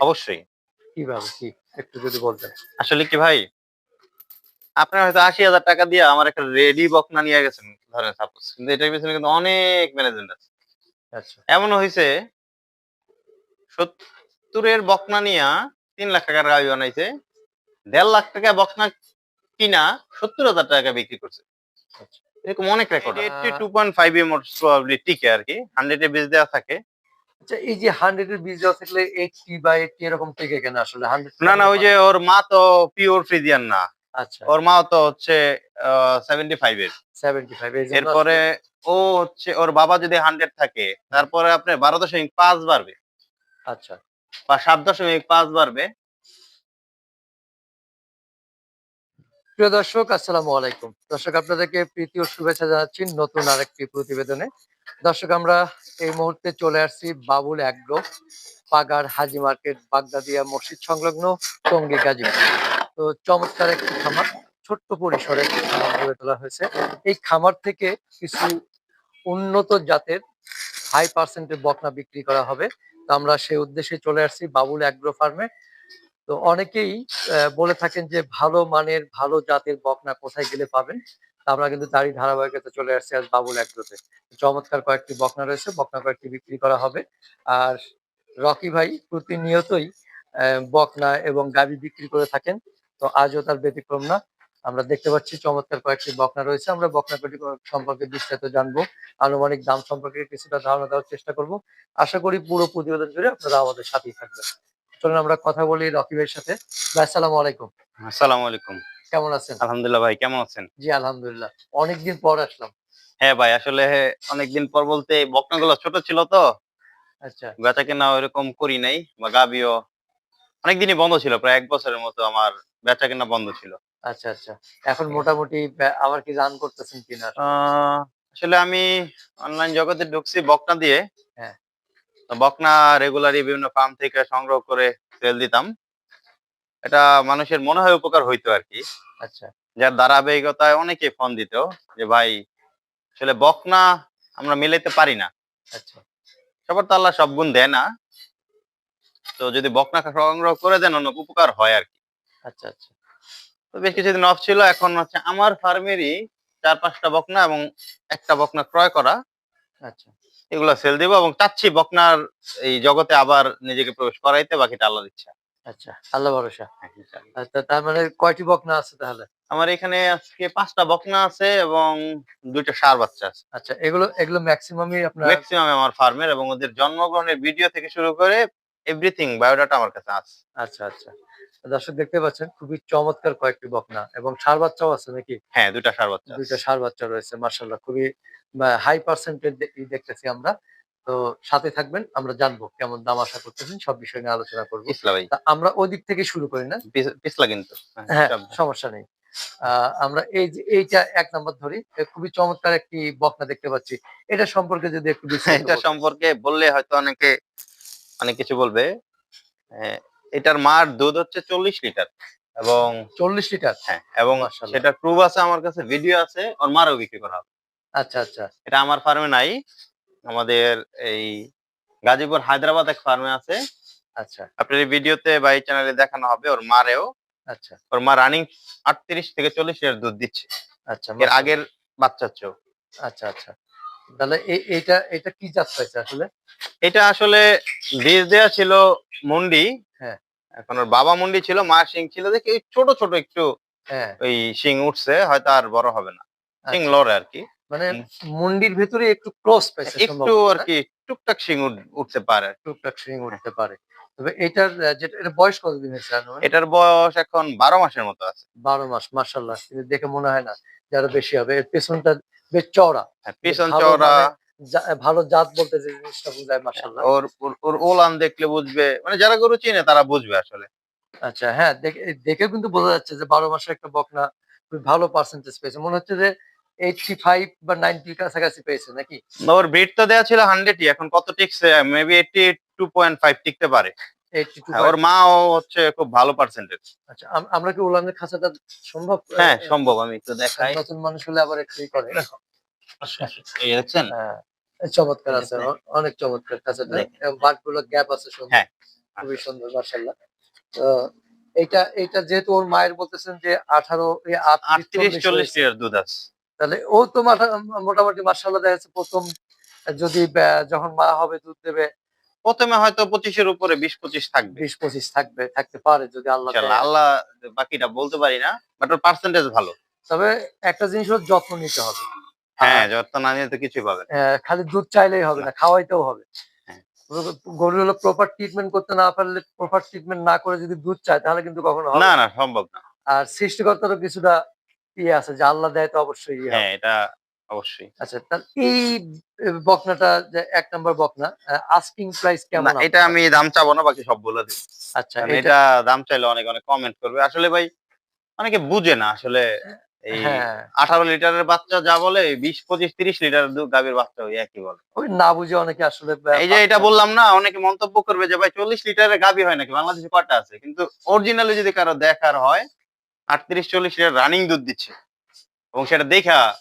অবশ্যই। কীভাবে? কি একটু যদি বলতেন। আসলে কি ভাই? আপনার হয়তো আশি হাজার টাকা দিয়ে আমার একটা রেডি বকনা নিয়ে গেছেন ধরেন সাপোজ কিন্তু এটার পিছনে কিন্তু অনেক ম্যানেজমেন্ট আছে। আচ্ছা। এমন হয়েছে সত্তরের বকনা নিয়া তিন লাখ টাকার গাড়ি বানাইছে দেড় লাখ টাকা বকনা কিনা সত্তর হাজার টাকা বিক্রি করছে। আচ্ছা। এরকম অনেক record eighty two point five M probably টিকে আর কি। হান্ড্রেড এ বেজ দেওয়া থাকে। আচ্ছা এই যে হান্ড্রেড এর বীজ দেওয়া থাকলে এইটটি বা এইটটি এরকম থেকে কেন আসলে? হান্ড্রেড না না ওই যে ওর মা তো পিওর ফ্রিজিয়ান না। আচ্ছা। ওর মা তো হচ্ছে সেভেন্টি ফাইভ এর। সেভেন্টি ফাইভ এরপরে ও হচ্ছে ওর বাবা যদি হান্ড্রেড থাকে তারপরে আপনার বারো দশমিক পাঁচ বাড়বে। আচ্ছা। বা সাত দশমিক পাঁচ বাড়বে। প্রিয় দর্শক আসসালামু আলাইকুম। দর্শক আপনাদেরকে প্রীতি ও শুভেচ্ছা জানাচ্ছি নতুন আরেকটি প্রতিবেদনে। দর্শক, আমরা এই মুহূর্তে চলে আসছি বাবুল অ্যাগ্রো, পাগার হাজি মার্কেট, বাগদাদিয়া মসজিদ সংলগ্ন টঙ্গী গাজীপুর। তো চমৎকার একটি খামার, ছোট্ট পরিসরে গড়ে তোলা হয়েছে। এই খামার থেকে কিছু উন্নত জাতের হাই পার্সেন্টের বকনা বিক্রি করা হবে। তো আমরা সেই উদ্দেশ্যে চলে আসছি বাবুল অ্যাগ্রো ফার্মে। তো অনেকেই বলে থাকেন যে ভালো মানের, ভালো জাতের বকনা কোথায় গেলে পাবেন? আমরা কিন্তু তারই ধারাবাহিকতা চলে আসছি আজ বাবুল অ্যাগ্রোতে চমৎকার কয়েকটি বকনা রয়েছে, বকনা কয়েকটি বিক্রি করা হবে। আর রকি ভাই প্রতিনিয়তই বকনা এবং গাবি বিক্রি করে থাকেন, তো আজও তার ব্যতিক্রম না। আমরা দেখতে পাচ্ছি চমৎকার কয়েকটি বকনা রয়েছে। আমরা বকনা কয়টি সম্পর্কে বিস্তারিত জানব, আনুমানিক দাম সম্পর্কে কিছুটা ধারণা দেওয়ার চেষ্টা করব। আশা করি পুরো প্রতিবেদন জুড়ে আপনারা আমাদের সাথেই থাকবেন। চলুন আমরা কথা বলি রকি ভাইয়ের সাথে। আসসালামু আলাইকুম। আসসালামু আলাইকুম। কেমন আছেন? আলহামদুলিল্লাহ ভাই কেমন আছেন? জি আলহামদুলিল্লাহ। অনেকদিন পর আসলাম। হ্যাঁ ভাই আসলে অনেকদিন পর বলতে বকনাগুলো ছোট ছিল তো। আচ্ছা। বেচা কেনা ওইরকম করি নাই বা গাবিও অনেকদিনই বন্ধ ছিল প্রায় এক বছরের মতো আমার বেচা কেনা বন্ধ ছিল। আচ্ছা আচ্ছা। এখন মোটামুটি আবার কি রান করতেছেন কিনা? আসলে আমি অনলাইন জগতে ঢুকছি বকনা দিয়ে। হ্যাঁ। বকনা রেগুলারই বিভিন্ন ফার্ম থেকে সংগ্রহ করে সেল দিতাম। এটা মানুষের মনে হয় উপকার হইতো আর কি। আচ্ছা। যার ধারাবাহিকতায় অনেকে ফোন দিত যে ভাই আসলে বকনা আমরা মিলাইতে পারি না। আচ্ছা। সবার তো আল্লাহ সব গুণ দেয় না। তো যদি বকনা সংগ্রহ করে দেন অনেক উপকার হয় আর কি। আচ্ছা আচ্ছা। তো বেশ কিছুদিন অফ ছিল এখন হচ্ছে আমার ফার্মেরই চার পাঁচটা বকনা এবং একটা বকনা ক্রয় করা। আচ্ছা। এগুলো সেল দিব এবং চাচ্ছি বকনার এই জগতে আবার নিজেকে প্রবেশ করাইতে বাকিটা আল্লাহর ইচ্ছা। আচ্ছা আল্লাহ ভরসা। আচ্ছা তার মানে কয়টি বকনা আছে তাহলে? আমার এখানে আজকে পাঁচটা বকনা আছে এবং দুইটা সার বাচ্চা আছে। আচ্ছা এগুলো এগুলো ম্যাক্সিমামই আপনার ম্যাক্সিমাম আমার ফার্মের এবং ওদের জন্মগ্রহণের ভিডিও থেকে শুরু করে এভরিথিং বায়োডাটা আমার কাছে আছে। আচ্ছা আচ্ছা। দর্শক দেখতে পাচ্ছেন খুবই চমৎকার কয়েকটি বকনা এবং সার বাচ্চাও আছে নাকি? হ্যাঁ দুইটা সার বাচ্চা। দুইটা সার বাচ্চা রয়েছে মার্শাল্লাহ খুবই হাই পার্সেন্টেজ দেখতেছি আমরা। তো সাথে থাকবেন আমরা জানব কেমন দাম আশা করতেছেন সব বিষয় নিয়ে আলোচনা করব। আমরা ওই দিক থেকে শুরু করি না? পিছ- পিছলা কিন্তু। হ্যাঁ সমস্যা নেই। আমরা এই যে এইটা এক নম্বর ধরি। খুবই চমৎকার একটি বকনা দেখতে পাচ্ছি। এটা সম্পর্কে যদি একটু এটা সম্পর্কে বললে হয়তো অনেকে অনেক কিছু বলবে। এটার মার দুধ হচ্ছে চল্লিশ লিটার এবং চল্লিশ লিটার? হ্যাঁ এবং। সেটা প্রুভ আছে আমার কাছে ভিডিও আছে ওর মারও বিক্রি করা হবে। আচ্ছা আচ্ছা। এটা আমার ফার্মে নাই। আমাদের এই গাজীপুর হায়দ্রাবাদ এক ফার্মে আছে। আচ্ছা। আপনার এই ভিডিওতে বা এই চ্যানেলে দেখানো হবে ওর মারেও। আচ্ছা। ওর মা রানিং আটত্রিশ থেকে চল্লিশ লিটার দুধ দিচ্ছে। আচ্ছা এর আগের বাচ্চার চেয়েও আচ্ছা আচ্ছা। তাহলে এই এইটা এটা কি জাত পাইছে আসলে? এটা আসলে বীজ দেওয়া ছিল মুন্ডি। হ্যাঁ। এখন ওর বাবা মুন্ডি ছিল মা শিং ছিল। দেখি ছোট ছোট একটু হ্যাঁ। ওই শিং উঠছে হয়তো আর বড় হবে না। শিং আচ্ছা। লড়ে আর কি। মানে মন্ডির ভেতরে একটু ক্রস পাইছে একটু আর কি টুকটাক শিং উঠতে পারে। টুকটাক শিং উঠতে পারে। তবে এটার যেটা এটা বয়স কতদিন হয়েছে এটার বয়স এখন বারো মাসের মতো আছে। বারো মাস মার্শাল্লাহ দেখে মনে হয় না যে আরও বেশি হবে। এর পেছনটা বেশ চওড়া। হ্যাঁ, পিছন ভালো চওড়া। মানে ভালো জাত বলতে যে জিনিসটা বোঝায় মার্শাল্লাহ ওর ওর- ওলান দেখলে বুঝবে। মানে যারা গরু চিনে তারা বুঝবে আসলে। আচ্ছা হ্যাঁ দেখে দেখে কিন্তু বোঝা যাচ্ছে যে বারো মাসের একটা বকনা ভালো পার্সেন্টেজ পেয়েছে। মনে হচ্ছে যে এইটটি ফাইভ বা নাইনটির কাছাকাছি পেয়েছে নাকি? ওর ব্রিড তো দেওয়া ছিল হান্ড্রেডই এখন কত টিকছে? মেবি টু পয়েন্ট ফাইভ টিকতে পারে। হ্যাঁ, ওর মাও হচ্ছে খুব ভালো পার্সেন্টেজ আচ্ছা আম- আমরা কি উলানের খাঁচাটা সম্ভব? হ্যাঁ সম্ভব আমি একটু দেখাই। নতুন মানুষ হলে আবার একটু করে। এই দেখছেন? হ্যাঁ চমৎকার আছে। অনেক চমৎকার খাঁচাটা। গ্যাপ আছে সুন্দর। হ্যাঁ। খুবই সুন্দর মার্শাল্লাহ এটা এটা যেহেতু ওর মায়ের বলতেছেন যে আঠারো আটত্রিশ চল্লিশ লিটার দুধ আছে। তাহলে ও তো মাথা- মোটামুটি মার্শাল্লাহ দেখা যাচ্ছে প্রথম যদি যখন মা হবে দুধ দেবে প্রথমে হয়তো পঁচিশের উপরে বিশ পঁচিশ থাকবে বিশ পঁচিশ থাকবে থাকতে পারে যদি আল্লাহ আল্লাহ বাকিটা বলতে পারি না বাট ওর পার্সেন্টেজ ভালো তবে একটা জিনিস হলো যত্ন নিতে হবে হ্যাঁ যত্ন না নিলে তো কিছুই পাবে না। খালি দুধ চাইলেই হবে না খাওয়াইতেও হবে হ্যাঁ। গরু হলো প্রপার ট্রিটমেন্ট করতে না পারলে প্রপার ট্রিটমেন্ট না করে যদি দুধ চায় তাহলে কিন্তু কখনো হবে না না। না সম্ভব না আর সৃষ্টিকর্তারও কিছুটা ইয়ে আছে যে আল্লাহ দেয় তো অবশ্যই ইয়ে হ্যাঁ এটা অবশ্যই। আচ্ছা তাহলে এই আহ, বকনাটা যে এক নম্বর বকনা আস্কিং প্রাইস কেমন এটা আমি দাম চাবো না বাকি সব বলে দিই আচ্ছা এটা দাম চাইলে অনেক অনেক কমেন্ট করবে। আসলে ভাই অনেকে বুঝে না আসলে এই হ্যাঁ। আঠারো লিটারের বাচ্চা যা বলে বিশ পঁচিশ তিরিশ লিটার গাভীর বাচ্চা ওই একই বলে। ওই না বুঝে অনেকে আসলে এই যে এটা বললাম না অনেকে মন্তব্য করবে যে ভাই চল্লিশ লিটারের গাভী হয় নাকি? বাংলাদেশে কটা আছে? কিন্তু অরিজিনালি যদি কারও দেখার হয় আটত্রিশ চল্লিশ লিটার রানিং দুধ দিচ্ছে। এবং সেটা দেখা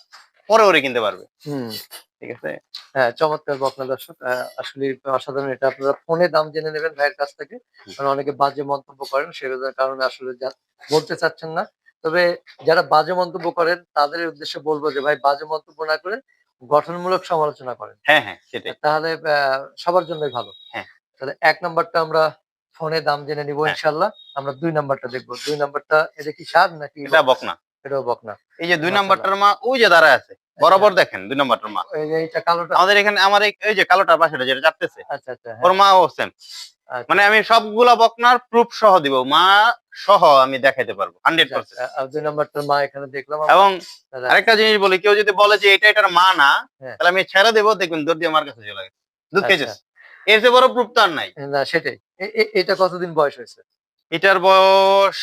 পরে ওরে কিনতে পারবে। হুম। ঠিক আছে? হ্যাঁ চমৎকার বকনা দর্শক। আসলে অসাধারণ এটা আপনারা ফোনে দাম জেনে নেবেন ভাইয়ের কাছ থেকে। কারণ অনেকে বাজে মন্তব্য করেন কারণে আসলে যা- বলতে চাচ্ছেন না। তবে যারা বাজে মন্তব্য করেন তাদের উদ্দেশ্যে বলব যে ভাই বাজে মন্তব্য না করে গঠনমূলক সমালোচনা করেন। হ্যাঁ হ্যাঁ সেটাই। তাহলে আহ, সবার জন্যই ভালো। হ্যাঁ। তাহলে এক নাম্বারটা আমরা ফোনে দাম জেনে নিব হ্যাঁ। ইনশাল্লাহ আমরা দুই নাম্বারটা দেখব। দুই নাম্বারটা এটা কি সার নাকি এটা বকনা? এটাও বকনা। এই যে দুই নাম্বারটার মা ওই যে দাঁড়ায় আছে। বরাবর দেখেন দুই নাম্বারটার মা। এই যে এইটা কালোটা। আমাদের এখানে আমার এই- যে কালোটার পাশে যেটা চাপতেছে আচ্ছা আচ্ছা হ্যাঁ, ওর মা ও সেম আচ্ছা। মানে আমি সবগুলা বকনার প্রুফ সহ দিব। মা সহ আমি দেখাইতে পারব হান্ড্রেড পার্সেন্ট আচ্ছা, আর দুই নাম্বারটার মা এখানে দেখলাম এবং আরেকটা জিনিস বলি কেউ যদি বলে যে এটা এটার মা না হ্যাঁ। তাহলে আমি ছেড়ে দেবো দেখবেন দর্দি আমার কাছে চলে গেছে। দুধ আচ্ছা। খেয়েছিস? এর চেয়ে বড় প্রুফ তো আর নাই। না সেটাই। এটা কতদিন বয়স হয়েছে? এটার বয়স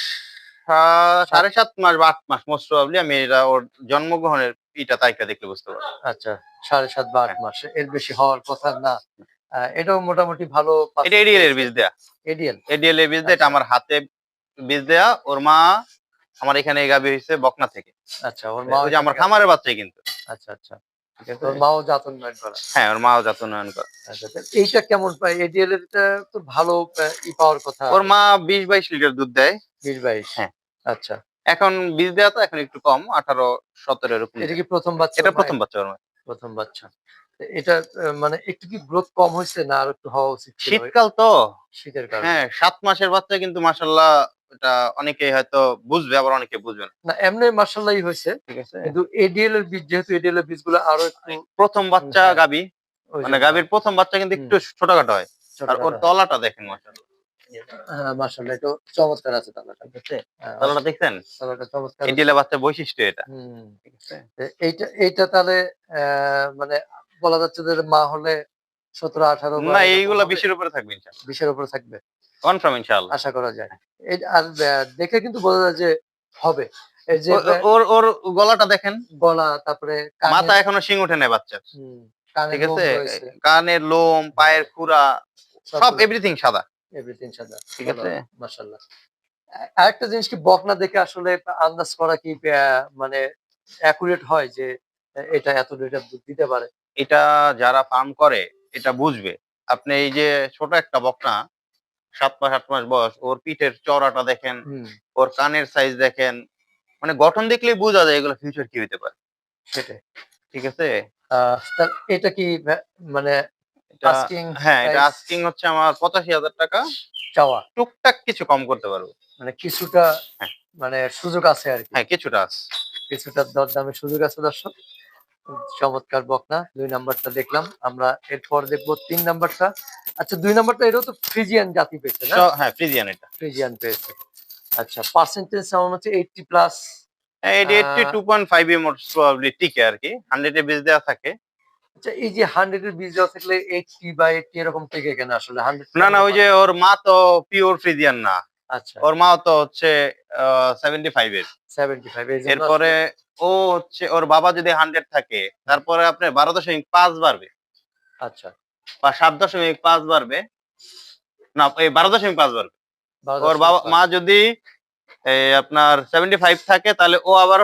সাড়ে সাত মাস বা আট মাস মোস্ট প্রবাবলি আমি এটা ওর জন্মগ্রহণের ইটা তারিখটা দেখলে বুঝতে পারব। আচ্ছা সাড়ে সাত বা আট হ্যাঁ। মাস এর বেশি হওয়ার কথা না। এটাও মোটামুটি ভালো এটা এডিএল এর বীজ দেয়া। এডিএল এডিএল এর বীজ দেয়া এটা আচ্ছা। আমার হাতে বীজ দেয়া। ওর মা আমার এখানে গাবি হয়েছে বকনা থেকে। আচ্ছা ওর মা ওই যে আমার খামারের বাচ্চাই কিন্তু। আচ্ছা আচ্ছা। ওর মাও জাত উন্নয়ন করা। হ্যাঁ ওর মাও জাত উন্নয়ন করে। আচ্ছা এইটা কেমন? পায় এডিএল এর তো ভালো ই পাওয়ার কথা। ওর মা বিশ বাইশ লিটার দুধ দেয়। বিশ বাইশ হ্যাঁ। আচ্ছা। এখন বীজ দেওয়া তো এখন একটু কম আঠারো সতেরো এরকম এটা কি প্রথম বাচ্চা এটা প্রথম বাচ্চা ওর প্রথম বাচ্চা। এটা মানে একটু কি গ্রোথ কম হয়েছে না আর একটু হওয়া উচিত শীতকাল তো। শীতের কারণে। হ্যাঁ সাত মাসের বাচ্চা কিন্তু মাসাল্লাহ এটা অনেকে হয়তো বুঝবে আবার অনেকে বুঝবে না। না এমনি মার্শাল্লাহ হয়েছে। ঠিক আছে। কিন্তু এডিএল এর বীজ যেহেতু এডিএল এর বীজগুলো আরও প্রথম বাচ্চা হ্যাঁ, গাবি মানে গাবির প্রথম বাচ্চা কিন্তু একটু ছোটখাটো হয়। আর ওর তলাটা দেখেন হ্যাঁ মার্শাল্লাহ এটা চমৎকার আছে তালাটা হ্যাঁ, তলাটা দেখছেন? তালাটা চমৎকার এডিএল বাচ্চা বৈশিষ্ট্য এটা। এইটা এইটা তাহলে মানে বলা যাচ্ছে যে মা হলে সতেরো আঠারো না এইগুলা বিশের উপরে থাকবে বিশের উপরে থাকবে। কনফার্ম ইনশাআল্লাহ আশা করা যায়। এই আর দেখে কিন্তু বোঝা যায় যে হবে। এই যে ওর ওর গলাটা দেখেন। গলা তারপরে মাথা এখনও শিং উঠে নেই বাচ্চার। ঠিক আছে? কানের লোম পায়ের খুরা সব সব এভরিথিং সাদা। এভরিথিং সাদা। ঠিক আছে? মাশাআল্লাহ আরেকটা জিনিস কি বকনা দেখে আসলে আন্দাজ করা কি মানে অ্যাকুরেট হয় যে এটা এত লিটার দুধ দিতে পারে? এটা যারা ফার্ম করে এটা বুঝবে। আপনি এই যে ছোট একটা বকনা সাত মাস আট মাস বয়স ওর পিঠের চড়াটা দেখেন ওর কানের সাইজ দেখেন মানে গঠন দেখলেই বোঝা যায় এগুলো ফিউচার কি হতে পারে। সেটাই। ঠিক আছে? এটা কি মানে হ্যাঁ এটা আস্কিং হচ্ছে আমার পঁচাশি হাজার টাকা। চাওয়া। টুকটাক কিছু কম করতে পারব। মানে কিছুটা হ্যাঁ। মানে সুযোগ আছে আর কি। হ্যাঁ কিছুটা আছে। কিছুটা দরদামের সুযোগ আছে দর্শক। চমৎকার বকনা দুই নাম্বারটা দেখলাম আমরা এরপর দেখব তিন নাম্বারটা। আচ্ছা দুই নাম্বারটা এটাও তো ফ্রিজিয়ান জাতি পেয়েছে না? হ্যাঁ ফ্রিজিয়ান এটা। ফ্রিজিয়ান পেয়েছে। আচ্ছা পার্সেন্টেজ সাউন্ড হচ্ছে এইটটি প্লাস হ্যাঁ, এটা eighty ah, two point five এর মোট প্রবাবলি টিকে আর কি হান্ড্রেড এর বেস দেওয়া থাকে। আচ্ছা এই যে হান্ড্রেড এর বীজ দেওয়া থাকলে এইটটি বা এইটটি এরকম থেকে কেন আসলে? হান্ড্রেড না না ওই যে ওর মা তো পিওর ফ্রিজিয়ান না। আচ্ছা। ওর মা তো হচ্ছে সেভেন্টি ফাইভ এর। সেভেন্টি ফাইভ এরপরে ও হচ্ছে ওর বাবা যদি হান্ড্রেড থাকে তারপরে আপনার বারো দশমিক পাঁচ বাড়বে। আচ্ছা। বা সাত দশমিক পাঁচ বাড়বে। না এই বারো দশমিক পাঁচ বাড়বে। ওর বাবা মা যদি আপনার সেভেন্টি ফাইভ থাকে তাহলে ও আবার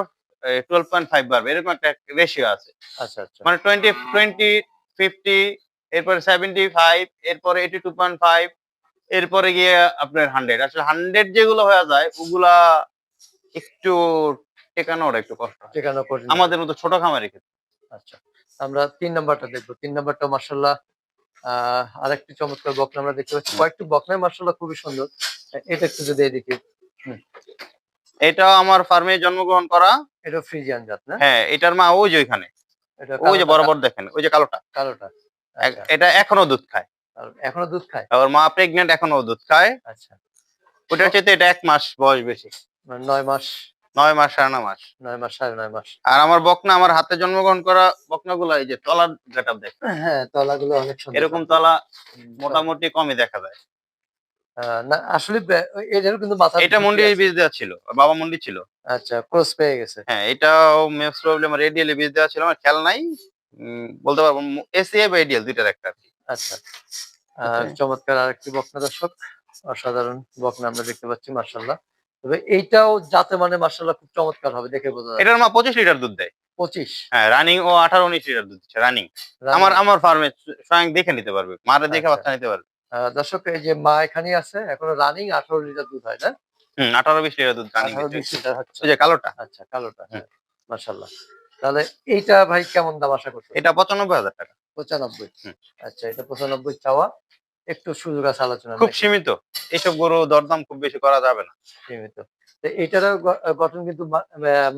টুয়েলভ পয়েন্ট ফাইভ বাড়বে। এরকম একটা রেশিও আছে। আচ্ছা আচ্ছা। মানে টোয়েন্টি টোয়েন্টি ফিফটি এরপরে সেভেন্টি ফাইভ এরপরে এইটি টু পয়েন্ট ফাইভ এরপরে গিয়ে আপনার হান্ড্রেড আসলে হান্ড্রেড যেগুলো হয়ে যায় ওগুলা একটু টেকানোর একটু কষ্ট। ঠিকানা আমাদের মতো ছোট খামারি ক্ষেত্রে আচ্ছা আমরা তিন নাম্বারটা দেখব। তিন নাম্বারটা মার্শাল্লাহ আহ আরেকটি চমৎকার বকনা আমরা দেখতে পাচ্ছি। কয়েকটি বকনায় মার্শাল্লাহ খুবই সুন্দর। এটা একটু যদি দেখি এটাও আমার ফার্মে জন্মগ্রহণ করা। এটা ফ্রিজিয়ান জাত না? হ্যাঁ এটার মা ওই যে ওইখানে। এটা ওই যে বরাবর দেখেন ওই যে কালোটা। কালোটা। আচ্ছা, এটা এখনও দুধ খায়। এখনও দুধ খায়? আর ওর মা প্রেগনেন্ট এখনও দুধ খায়। আচ্ছা। ওটার চাইতে এটা এক মাস বয়স বেশি। মানে নয় মাস নয় মাস সাড়ে নয় মাস। নয় মাস সাড়ে নয় মাস। আর আমার বকনা আমার হাতে জন্মগ্রহণ করা বকনা গুলা এই যে তলার গেট দেখ হ্যাঁ তলাগুলো অনেক সুন্দর। এরকম তলা মোটামুটি কমই দেখা যায়। না আসলে কিন্তু মাথা এটা মন্ডি বীজ দেওয়া ছিল বাবা মন্ডি ছিল। আচ্ছা ক্রস পেয়ে গেছে। হ্যাঁ এটাও প্রবলেম রেডিয়ালি বীজ দেওয়া ছিল আমার খেয়াল নাই। বলতে পারব বা এডিএল দুইটার একটা। আচ্ছা চমৎকার আরেকটি বকনা দর্শক অসাধারণ বকনা আমরা দেখতে পাচ্ছি মার্শাল্লাহ তবে এইটাও যাতে মানে মার্শাল্লাহ খুব চমৎকার হবে দেখে বোঝা যায় এটার মা পঁচিশ লিটার দুধ দেয়। পঁচিশ? হ্যাঁ রানিং ও আঠারো উনিশ লিটার দুধ দিচ্ছে রানিং আমার আমার ফার্মে স্বয়ং দেখে নিতে পারবে মারে দেখে আচ্ছা। বাচ্চা নিতে পারবে। দর্শক এই যে মা এখানে আছে এখনও রানিং আঠারো লিটার দুধ হয় না? হম আঠারো বিশ লিটার দুধ রানিং লিটার হচ্ছে। যে কালোটা। আচ্ছা কালোটা হ্যাঁ মার্শাল্লাহ তাহলে এইটা ভাই কেমন দাম আশা করছ এটা পঁচানব্বই হাজার টাকা। পঁচানব্বই। আচ্ছা এটা পঁচানব্বই চাওয়া। একটু সুযোগ আছে আলোচনা খুব সীমিত। এইসব গরু দরদাম খুব বেশি করা যাবে না। সীমিত। এটারও গঠন কিন্তু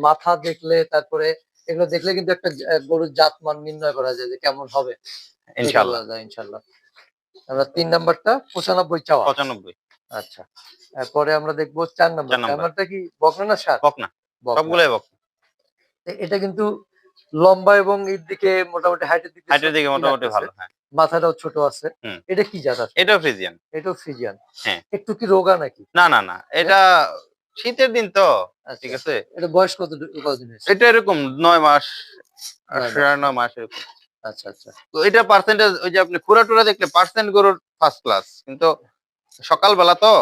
মাথা দেখলে তারপরে এগুলো দেখলে কিন্তু একটা গরুর জাত মান নির্ণয় করা যায় যে কেমন হবে। ইনশাল্লাহ। ইনশাল্লাহ। আমরা তিন নাম্বারটা পঁচানব্বই চাওয়া। পঁচানব্বই। আচ্ছা। এরপরে আমরা দেখব চার নাম্বার। নাম্বারটা কি বকনা না সার? বকনা। সবগুলোই বক এটা কিন্তু লম্বা এবং এর দিকে মোটামুটি হাইটের দিকে হাইটের দিকে মোটামুটি ভালো হ্যাঁ। মাথাটাও ছোট আছে। এটা কি জাত আছে? এটাও ফ্রিজিয়ান এটাও ফ্রিজিয়ান হ্যাঁ। একটু কি রোগা নাকি? না না না। এটা শীতের দিন তো আচ্ছা ঠিক আছে? এটা বয়স কত কতদিন এটা এরকম নয় মাস। সাড়ে নয় মাস এরকম। আচ্ছা আচ্ছা। তো এটা পার্সেন্টেজ ওই যে আপনি খুরা টুরা দেখলে পার্সেন্ট গরুর ফার্স্ট ক্লাস কিন্তু সকালবেলা তো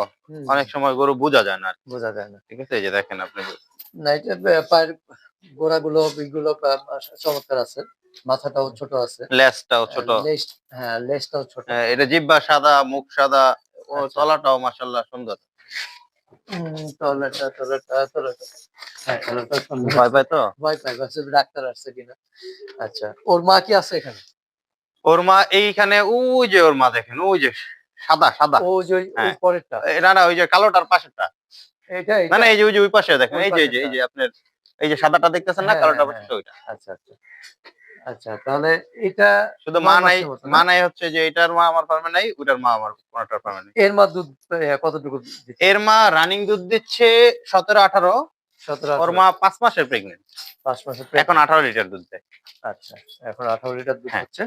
অনেক সময় গরু বোঝা যায় না বোঝা যায় না। ঠিক আছে? এই যে দেখেন আপনি না এটা পায়ের গোড়াগুলো বিগুলো চমৎকার আছে। মাথাটাও ছোট আছে। লেজটাও ছোট। লেজ হ্যাঁ লেজটাও ছোট। হ্যাঁ, এটা জিব্বা সাদা মুখ সাদা। ও আচ্ছা। তলাটাও মাশাল্লাহ সুন্দর। তলাটা তলাটা তলাটা। হ্যাঁ তলাটা সুন্দর। ভয় পায় তো? ভয় ভাবছি ডাক্তার আসছে কিনা? আচ্ছা ওর মা কি আছে এখানে? ওর মা এইখানে ওই যে ওর মা দেখেন ওই যে সাদা সাদা। ওই যে ওই- হ্যাঁ। পরেরটা। না না ওই যে কালোটার পাশেরটা। এটা না না এই যে ওই যে ওই পাশে দেখেন এই যে এই যে এই যে আপনার এই যে সাদাটা দেখতেছেন না হ্যাঁ, কালোটার হ্যাঁ, পাশে ওইটা। আচ্ছা আচ্ছা। আচ্ছা তাহলে এটা শুধু মা নাই? মা নাই হচ্ছে যে এটার মা আমার ফার্মে নাই ওটার মা আমার কোনটার ফার্মে নাই। এর মা দুধ কতটুকু দিচ্ছে? এর মা রানিং দুধ দিচ্ছে সতেরো আঠারো। সতেরো ওর মা পাঁচ মাসের প্রেগনেন্ট পাঁচ মাসের এখন আঠারো লিটার দুধ দেয়। আচ্ছা এখন আঠারো লিটার দুধ। হচ্ছে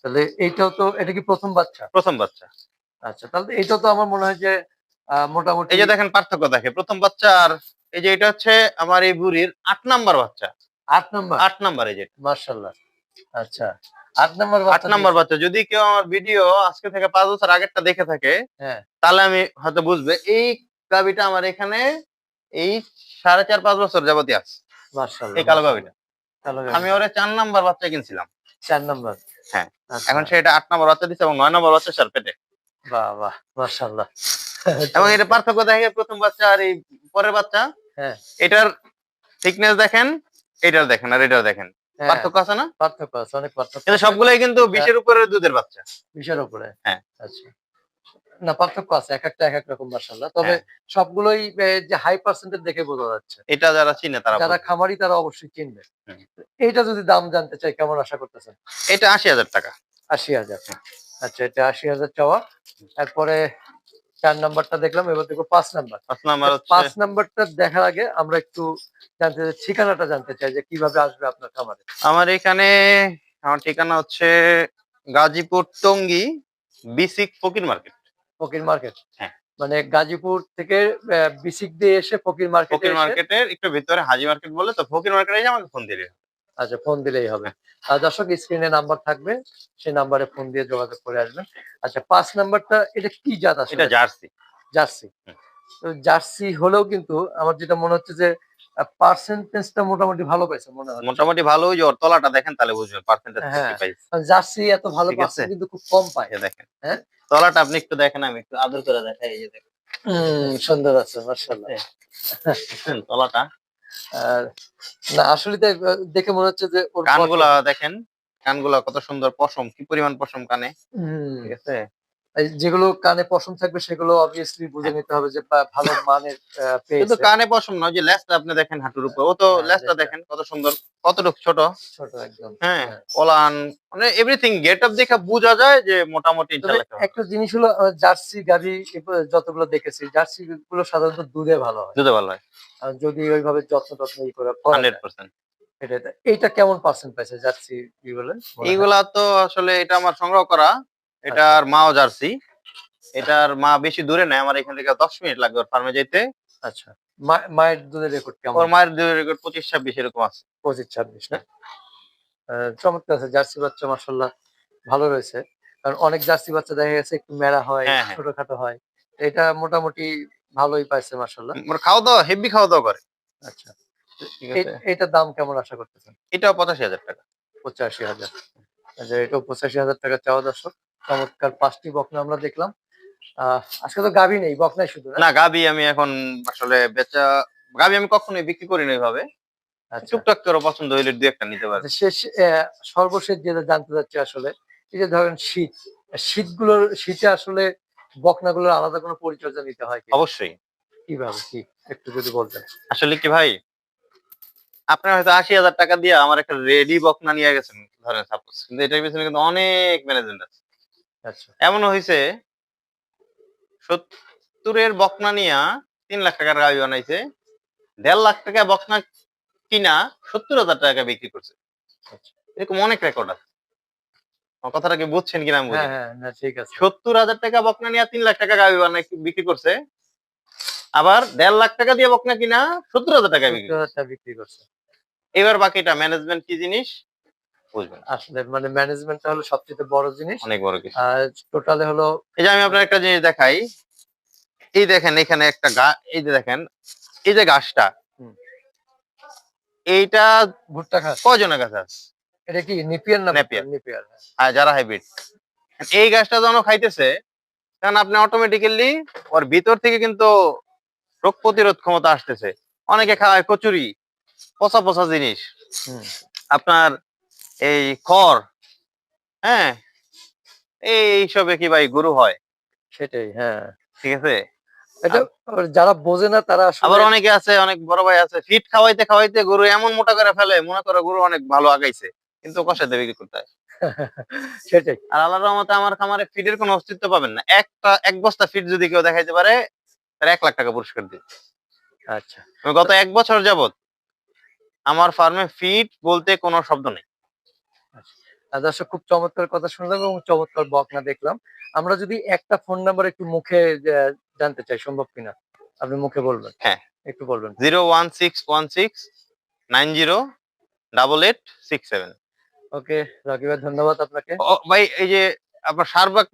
তাহলে এইটাও তো এটা কি প্রথম বাচ্চা? প্রথম বাচ্চা। আচ্ছা তাহলে এইটাও তো আমার মনে হয় যে মোটামুটি এই যে দেখেন পার্থক্য দেখে প্রথম বাচ্চা আর এই যে এটা হচ্ছে আমার এই বুড়ির আট নাম্বার বাচ্চা। আট নম্বর? আট নাম্বার এই যে। মার্শাল্লাহ আচ্ছা আট নম্বর আট নাম্বার বাচ্চা যদি কেউ আমার ভিডিও আজকে থেকে পাঁচ বছর আগেরটা দেখে থাকে হ্যাঁ। তাহলে আমি হয়তো বুঝবে এই গাবিটা আমার এখানে এই সাড়ে চার পাঁচ বছর যাবতীয় আছে। মার্শাল্লাহ এই কালো গাবিটা আমি ওরে চার নাম্বার বাচ্চা কিনছিলাম। চার নম্বর। হ্যাঁ, আচ্ছা, এখন সেটা আট নাম্বার বাচ্চা দিচ্ছে এবং নয় নাম্বার বাচ্চা সার পেটে। বাহ বাহ এবং এটা পার্থক্য দেখে প্রথম বাচ্চা আর এই পরের বাচ্চা। হ্যাঁ। এটার থিকনেস দেখেন এটার দেখেন আর এটার দেখেন। হ্যাঁ, পার্থক্য আছে না? পার্থক্য আছে অনেক পার্থক্য কিন্তু। কিন্তু বিশের উপরে দুধের বাচ্চা। বিশের উপরে। হ্যাঁ। আচ্ছা। না পার্থক্য আছে এক একটা এক এক রকম মার্শাল্লাহ তবে হ্যাঁ। সবগুলোই যে হাই পার্সেন্টেজ দেখে বোঝা যাচ্ছে। এটা যারা চিনে তারা যারা। খামারি তারা অবশ্যই চিনবে। এইটা যদি দাম জানতে চাই কেমন আশা করতেছেন? এটা আশি হাজার টাকা। আশি হাজার। আচ্ছা এটা আশি হাজার চাওয়া। তারপরে চার নাম্বারটা দেখলাম এবার দেখো পাঁচ নাম্বার। পাঁচ নাম্বার পাঁচ নাম্বারটা দেখার আগে আমরা একটু জানতে চাই ঠিকানাটা জানতে চাই যে কীভাবে আসবে আপনার খামারে। আমার এখানে আমার ঠিকানা হচ্ছে গাজীপুর টঙ্গী বিসিক ফকির মার্কেট। ফকির মার্কেট? হ্যাঁ। মানে গাজীপুর থেকে বিসিক দিয়ে এসে ফকির মার্কেট ফকির মার্কেটের একটু ভিতরে হাজি মার্কেট বলে তো ফকির মার্কেটে আমাকে ফোন দিলে আচ্ছা ফোন দিলেই হবে। আর দর্শক স্ক্রিনে নাম্বার থাকবে সেই নাম্বারে ফোন দিয়ে যোগাযোগ করে আসবেন। আচ্ছা পাঁচ নাম্বারটা এটা কি জাত আছে এটা জার্সি। জার্সি। তো জার্সি হলেও কিন্তু আমার যেটা মনে হচ্ছে যে পার্সেন্টেজটা মোটামুটি ভালো পাইছে মনে হয় মোটামুটি ভালো ওই যে তলাটা দেখেন তাহলে বুঝবেন পার্সেন্টেজ হ্যাঁ। কি পাইছে। জার্সি এত ভালো পাচ্ছে কিন্তু খুব কম পায়। দেখেন। হ্যাঁ? তলাটা আপনি একটু দেখেন আমি একটু আদর করে দেখাই এই যে দেখেন। হুম, সুন্দর আছে মার্শাল্লাহ দেখছেন তলাটা। আর না আসলে দেখে মনে হচ্ছে যে ওর কানগুলা দেখেন কানগুলা কত সুন্দর পশম কি পরিমাণ পশম কানে? ঠিক আছে? যেগুলো কানে পশম থাকবে সেগুলো অবভিয়াসলি বুঝে নিতে হবে যে ভালো মানের কিন্তু কানে পশম নয় যে লেজটা আপনি দেখেন হাঁটুর উপর। ও তো হ্যাঁ, লেজটা। দেখেন কত সুন্দর কতটুকু ছোট। ছোট একদম। হ্যাঁ হ্যাঁ। ওলান মানে এভরিথিং গেট আপ দেখে বোঝা যায় যে মোটামুটি একটা জিনিস হলো জার্সি গাড়ি যতগুলো দেখেছি জার্সি গুলো সাধারণত দুধে ভালো হয়। দুধে ভালো হয়। আর যদি ওইভাবে যত্ন টত্ন ই করে করা হান্ড্রেড যায়, পার্সেন্ট। এটা এটা- কেমন পার্সেন্ট পাইছে জার্সি কি বলে? এইগুলা তো আসলে এটা আমার সংগ্রহ করা। এটার মাও জার্সি। এটার মা বেশি দূরে নাই আমার এখান থেকে দশ মিনিট লাগবে ওর ফার্মে যেতে আচ্ছা। মায়ের দুধের রেকর্ড কেমন? ওর মায়ের দুধের রেকর্ড পঁচিশ ছাব্বিশ এরকম আছে। পঁচিশ ছাব্বিশ না? চমৎকার আছে জার্সি বাচ্চা মাসাল্লাহ ভালো রয়েছে। কারণ অনেক জার্সি বাচ্চা দেখা গেছে একটু মেলা হয় হ্যাঁ, হ্যাঁ। ছোটখাটো হয়। এটা মোটামুটি ভালোই পাইছে ওর খাওয়া দাওয়া হেভি খাওয়া দাওয়া করে আচ্ছা এইটার দাম কেমন আশা করতেছেন? এটাও পঁচাশি হাজার টাকা। পঁচাশি হাজার। আচ্ছা এটাও পঁচাশি হাজার টাকা চাওয়া দর্শক। চমৎকার পাঁচটি বকনা আমরা দেখলাম। আজকে তো গাভী নেই বকনাই শুধু না? গাবি আমি এখন আসলে বেচা গাবি আমি কখনোই বিক্রি করি না এইভাবে আচ্ছা। টুকটাক করে পছন্দ হইলে দু একটা নিতে পারবে। আচ্ছা, শেষ সর্বশেষ যেটা জানতে চাচ্ছি আসলে এই যে ধরেন শীত শীতগুলোর শীতে আসলে বকনাগুলোর আলাদা কোনো পরিচর্যা নিতে হয় অবশ্যই। কীভাবে? কি? একটু যদি বলতেন। আসলে কি ভাই আপনার হয়তো আশি হাজার টাকা দিয়ে আমার একটা রেডি বকনা নিয়ে গেছেন ধরেন সাপোজ কিন্তু এটার পিছনে কিন্তু অনেক ম্যানেজমেন্ট আছে। আচ্ছা এমনও হয়েছে সত্তরের বকনা নিয়া তিন লাখ টাকার গাড়ি বানাইছে দেড় লাখ টাকা বকনা কিনা সত্তর হাজার টাকা বিক্রি করছে আচ্ছা। এরকম অনেক রেকর্ড আছে কথাটা কি বুঝছেন কিনা হ্যাঁ। হ্যাঁ ঠিক আছে সত্তর হাজার টাকা বকনা নিয়ে তিন লাখ টাকা গাড়ি বানাই বিক্রি করছে আবার দেড় লাখ টাকা দিয়ে বকনা কিনা সত্তর। হাজার টাকা বিক্রি করছে এবার বাকিটা ম্যানেজমেন্ট কি জিনিস বুঝবেন। আসলে মানে ম্যানেজমেন্টটা হলো সবচেয়ে বড় জিনিস। অনেক বড় কিছু। আর টোটালে হলো এই যে আমি আপনার একটা জিনিস দেখাই। এই দেখেন এখানে একটা গা এই যে দেখেন এই যে গাছটা। এইটা ভুট্টা কজনের গাছ আছে? এটা কি নিপিয়ার না নেপিয়ার। নিপিয়ার। আর যারা হাইব্রিড এই গাছটা যখন খাইতেছে কারণ আপনি অটোমেটিক্যালি ওর ভিতর থেকে কিন্তু রোগ প্রতিরোধ ক্ষমতা আসতেছে। অনেকে খাওয়ায় কচুরি পচা পচা জিনিস। আপনার এই খড় হ্যাঁ? এই এইসবে কি ভাই গরু হয়? সেটাই হ্যাঁ। ঠিক আছে? এটা যারা বোঝে না তারা আবার অনেকে আছে অনেক বড় ভাই আছে ফিট খাওয়াইতে খাওয়াইতে গরু এমন মোটা করে ফেলে মনে করে গরু অনেক ভালো আগাইছে কিন্তু কষাই দেবে বিক্রি করতে হয়। সেটাই। আর আল্লাহর রহমতে আমার খামারে ফিডের কোনো অস্তিত্ব পাবেন না। একটা এক বস্তা ফিড যদি কেউ দেখাইতে পারে তার এক লাখ টাকা পুরস্কার দিই আচ্ছা। গত এক বছর যাবত আমার ফার্মে ফিড বলতে কোনো শব্দ নেই। দর্শক খুব চমৎকার কথা শুনলাম এবং চমৎকার বকনা দেখলাম। আমরা যদি একটা ফোন নাম্বার একটু মুখে জানতে চাই সম্ভব কিনা? আপনি মুখে বলবেন। হ্যাঁ। একটু বলবেন। Zero one six one six nine zero double eight six seven. Okay Rakib ধন্যবাদ আপনাকে। ভাই এই যে আপনার সারবাক